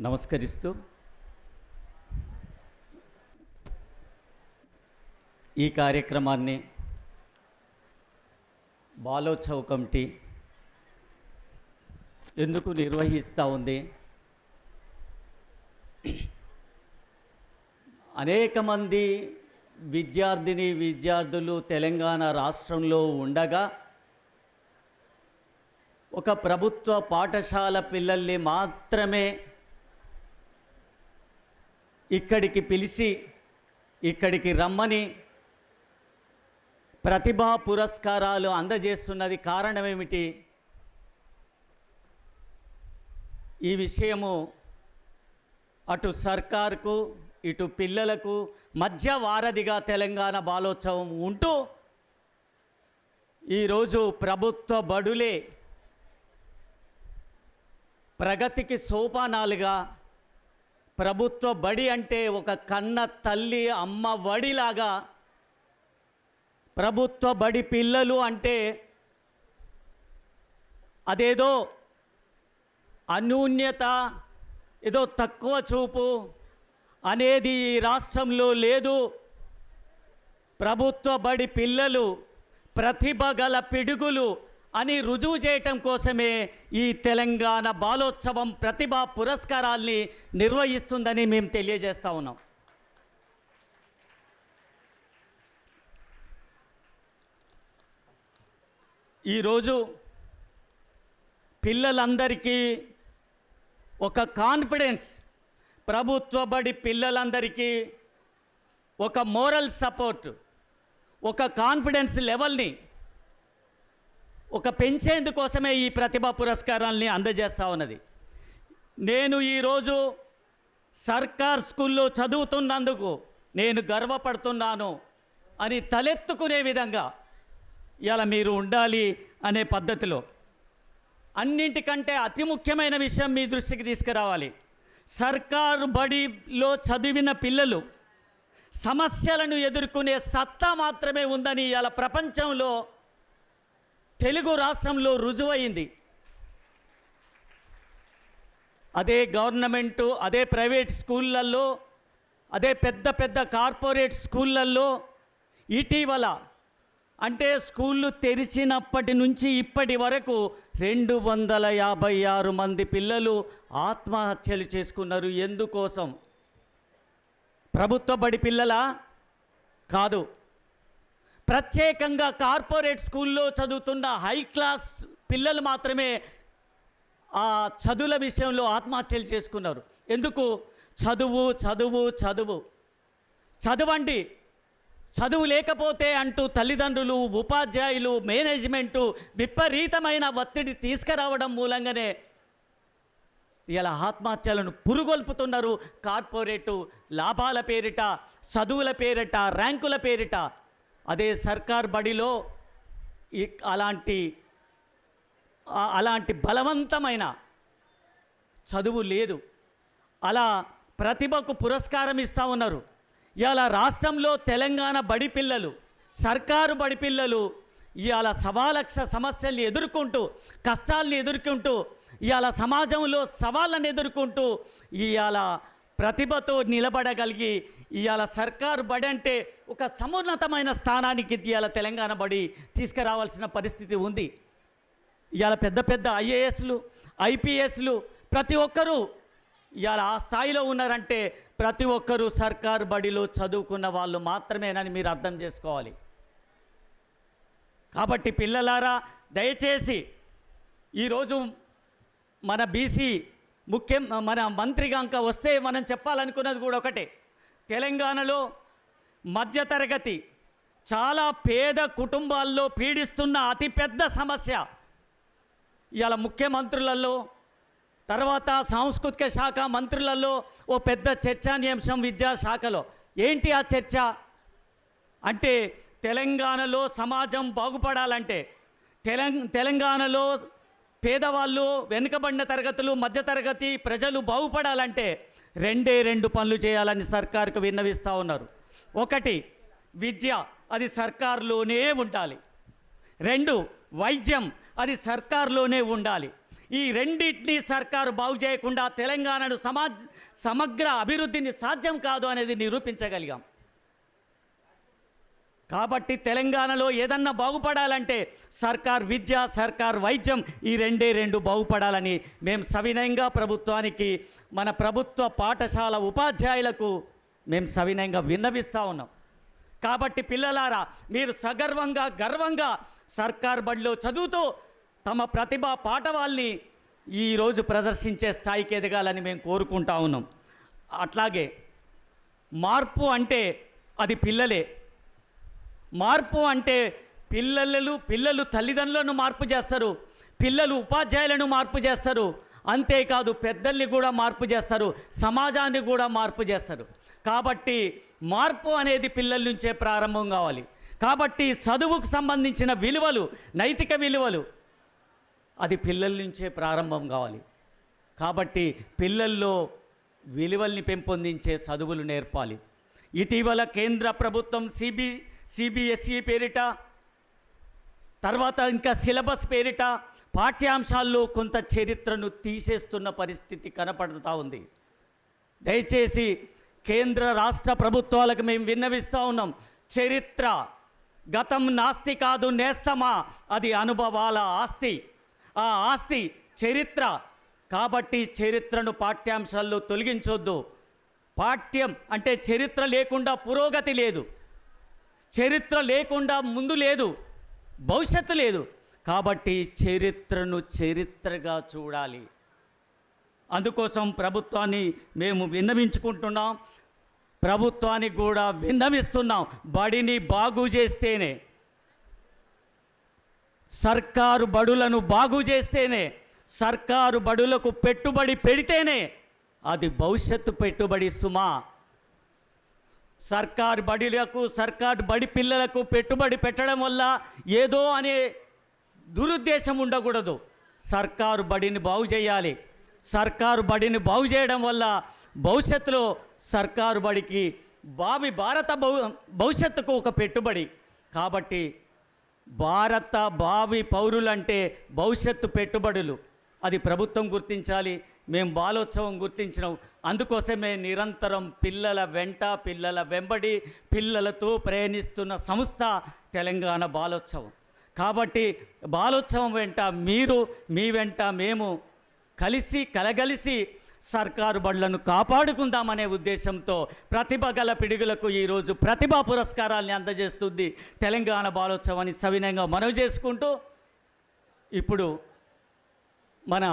నమస్కరిస్తూ ఈ కార్యక్రమాన్ని బాలోత్సవ కమిటీ ఎందుకు నిర్వహిస్తూ ఉంది? అనేక మంది విద్యార్థిని విద్యార్థులు తెలంగాణ రాష్ట్రంలో ఉండగా ఒక ప్రభుత్వ పాఠశాల పిల్లల్ని మాత్రమే ఇక్కడికి పిలిచి ఇక్కడికి రమ్మని ప్రతిభా పురస్కారాలు అందజేస్తున్నది కారణమేమిటి ఈ విషయము అటు సర్కార్కు ఇటు పిల్లలకు మధ్య వారధిగా తెలంగాణ బాలోత్సవం ఉంటూ ఈరోజు ప్రభుత్వ బడులే ప్రగతికి సోపానాలుగా ప్రభుత్వ బడి అంటే ఒక కన్న తల్లి అమ్మ వడిలాగా ప్రభుత్వ బడి పిల్లలు అంటే అదేదో అన్యూన్యత ఏదో తక్కువ చూపు అనేది ఈ రాష్ట్రంలో లేదు. ప్రభుత్వ బడి పిల్లలు ప్రతిభ గల పిడుగులు అని రుజువు చేయటం కోసమే ఈ తెలంగాణ బాలోత్సవం ప్రతిభా పురస్కారాల్ని నిర్వహిస్తుందని మేము తెలియజేస్తా ఉన్నాం. ఈరోజు పిల్లలందరికీ ఒక కాన్ఫిడెన్స్ ప్రభుత్వ బడి పిల్లలందరికీ ఒక మోరల్ సపోర్ట్ ఒక కాన్ఫిడెన్స్ లెవెల్ని ఒక పెంచేందుకోసమే ఈ ప్రతిభా పురస్కారాల్ని అందజేస్తా ఉన్నది. నేను ఈరోజు సర్కార్ స్కూల్లో చదువుతున్నందుకు నేను గర్వపడుతున్నాను అని తలెత్తుకునే విధంగా ఇలా మీరు ఉండాలి అనే పద్ధతిలో అన్నింటికంటే అతి ముఖ్యమైన విషయం మీ దృష్టికి తీసుకురావాలి. సర్కారు బడిలో చదివిన పిల్లలు సమస్యలను ఎదుర్కొనే సత్తా మాత్రమే ఉందని ఇలా ప్రపంచంలో తెలుగు రాష్ట్రంలో రుజువైంది అదే గవర్నమెంటు అదే ప్రైవేట్ స్కూళ్ళల్లో అదే పెద్ద పెద్ద కార్పొరేట్ స్కూళ్ళల్లో ఇటీవల అంటే స్కూళ్ళు తెరిచినప్పటి నుంచి ఇప్పటి వరకు రెండు వందల యాభై ఆరు మంది పిల్లలు ఆత్మహత్యలు చేసుకున్నారు. ఎందుకోసం? ప్రభుత్వ బడి పిల్లలా? కాదు. ప్రత్యేకంగా కార్పొరేట్ స్కూల్లో చదువుతున్న హై క్లాస్ పిల్లలు మాత్రమే ఆ చదువుల విషయంలో ఆత్మహత్యలు చేసుకున్నారు. ఎందుకు? చదువు చదువు చదువు. చదవండి. చదువు లేకపోతే అంటూ తల్లిదండ్రులు ఉపాధ్యాయులు మేనేజ్మెంటు విపరీతమైన ఒత్తిడి తీసుకురావడం మూలంగానే ఇలా ఆత్మహత్యలను పురుగొల్పుతున్నారు కార్పొరేటు లాభాల పేరిట చదువుల పేరిట ర్యాంకుల పేరిట. అదే సర్కార్ బడిలో అలాంటి అలాంటి బలవంతమైన చదువు లేదు. అలా ప్రతిభకు పురస్కారం ఇస్తూ ఉన్నారు. ఇవాళ రాష్ట్రంలో తెలంగాణ బడి పిల్లలు సర్కారు బడి పిల్లలు ఇవాళ సవాలక్ష సమస్యల్ని ఎదుర్కొంటూ కష్టాల్ని ఎదుర్కొంటూ ఇవాళ సమాజంలో సవాళ్ళను ఎదుర్కొంటూ ఇవాళ ప్రతిభతో నిలబడగలిగి ఇవాళ సర్కారు బడి అంటే ఒక సమున్నతమైన స్థానానికి ఇవాళ తెలంగాణ బడి తీసుకురావాల్సిన పరిస్థితి ఉంది. ఇవాళ పెద్ద పెద్ద ఐఏఎస్లు ఐపీఎస్లు ప్రతి ఒక్కరూ ఇవాళ ఆ స్థాయిలో ఉన్నారంటే ప్రతి ఒక్కరూ సర్కారు బడిలో చదువుకున్న వాళ్ళు మాత్రమేనని మీరు అర్థం చేసుకోవాలి. కాబట్టి పిల్లలారా దయచేసి ఈరోజు మన బీసీ ముఖ్యం మన మంత్రిగా ఇంకా వస్తే మనం చెప్పాలనుకున్నది కూడా ఒకటే. తెలంగాణలో మధ్యతరగతి చాలా పేద కుటుంబాల్లో పీడిస్తున్న అతిపెద్ద సమస్య. ఇవాళ ముఖ్యమంత్రులలో తర్వాత సాంస్కృతిక శాఖ మంత్రులలో ఓ పెద్ద చర్చానీయాంశం విద్యాశాఖలో. ఏంటి ఆ చర్చ? అంటే తెలంగాణలో సమాజం బాగుపడాలంటే తెలంగాణలో పేదవాళ్ళు వెనుకబడిన తరగతులు మధ్యతరగతి ప్రజలు బాగుపడాలంటే రెండే రెండు పనులు చేయాలని సర్కారుకు విన్నవిస్తూ ఉన్నారు. ఒకటి విద్య. అది సర్కారులోనే ఉండాలి. రెండు వైద్యం. అది సర్కారులోనే ఉండాలి. ఈ రెండింటినీ సర్కారు బాగు చేయకుండా తెలంగాణను సమాజ్ సమగ్ర అభివృద్ధిని సాధ్యం కాదు అనేది నిరూపించగలిగాం. కాబట్టి తెలంగాణలో ఏదన్నా బాగుపడాలంటే సర్కార్ విద్య సర్కార్ వైద్యం ఈ రెండే రెండు బాగుపడాలని మేము సవినయంగా ప్రభుత్వానికి మన ప్రభుత్వ పాఠశాల ఉపాధ్యాయులకు మేము సవినయంగా విన్నవిస్తూ ఉన్నాం. కాబట్టి పిల్లలారా మీరు సగర్వంగా గర్వంగా సర్కార్ బడిలో చదువుతూ తమ ప్రతిభ పాఠవాల్ని ఈరోజు ప్రదర్శించే స్థాయికి ఎదగాలని మేము కోరుకుంటా ఉన్నాం. అట్లాగే మార్పు అంటే అది పిల్లలే. మార్పు అంటే పిల్లలు పిల్లలు తల్లిదండ్రులను మార్పు చేస్తారు పిల్లలు ఉపాధ్యాయులను మార్పు చేస్తారు. అంతేకాదు పెద్దల్ని కూడా మార్పు చేస్తారు సమాజాన్ని కూడా మార్పు చేస్తారు. కాబట్టి మార్పు అనేది పిల్లల నుంచే ప్రారంభం కావాలి. కాబట్టి చదువుకు సంబంధించిన విలువలు నైతిక విలువలు అది పిల్లల నుంచే ప్రారంభం కావాలి. కాబట్టి పిల్లల్లో విలువల్ని పెంపొందించే చదువులు నేర్పాలి. ఇటీవల కేంద్ర ప్రభుత్వం సిబి సిబిఎస్ఈ పేరిట తర్వాత ఇంకా సిలబస్ పేరిట పాఠ్యాంశాల్లో కొంత చరిత్రను తీసేస్తున్న పరిస్థితి కనపడుతూ ఉంది. దయచేసి కేంద్ర రాష్ట్ర ప్రభుత్వాలకు మేము విన్నవిస్తూ ఉన్నాం. చరిత్ర గతం నాస్తి కాదు నేస్తమా? అది అనుభవాల ఆస్తి. ఆ ఆస్తి చరిత్ర. కాబట్టి చరిత్రను పాఠ్యాంశాల్లో తొలగించొద్దు. పాఠ్యం అంటే చరిత్ర లేకుండా పురోగతి లేదు. చరిత్ర లేకుండా ముందు లేదు భవిష్యత్తు లేదు. కాబట్టి చరిత్రను చరిత్రగా చూడాలి. అందుకోసం ప్రభుత్వాన్ని మేము విన్నవించుకుంటున్నాం. ప్రభుత్వానికి కూడా విన్నవిస్తున్నాం. బడిని బాగు చేస్తేనే సర్కారు బడులను బాగు చేస్తేనే సర్కారు బడులకు పెట్టుబడి పెడితేనే అది భవిష్యత్తు పెట్టుబడి సుమా. సర్కారు బడిలకు సర్కారు బడి పిల్లలకు పెట్టుబడి పెట్టడం వల్ల ఏదో అనే దురుద్దేశం ఉండకూడదు. సర్కారు బడిని బాగు చేయాలి. సర్కారు బడిని బాగు చేయడం వల్ల భవిష్యత్తులో సర్కారు బడికి భావి భారత భవిష్యత్తుకు ఒక పెట్టుబడి. కాబట్టి భారత భావి పౌరులంటే భవిష్యత్తు పెట్టుబడులు. అది ప్రభుత్వం గుర్తించాలి మేము బాలోత్సవం గుర్తించినాం. అందుకోసమే నిరంతరం పిల్లల వెంట పిల్లల వెంబడి పిల్లలతో ప్రయాణిస్తున్న సంస్థ తెలంగాణ బాలోత్సవం. కాబట్టి బాలోత్సవం వెంట మీరు మీ వెంట మేము కలిసి కలగలిసి సర్కారు బళ్ళను కాపాడుకుందామనే ఉద్దేశంతో ప్రతిభ గల పిడుగులకు ఈరోజు ప్రతిభా పురస్కారాల్ని అందజేస్తుంది తెలంగాణ బాలోత్సవాన్ని సవినయంగా మనవి చేసుకుంటూ ఇప్పుడు మన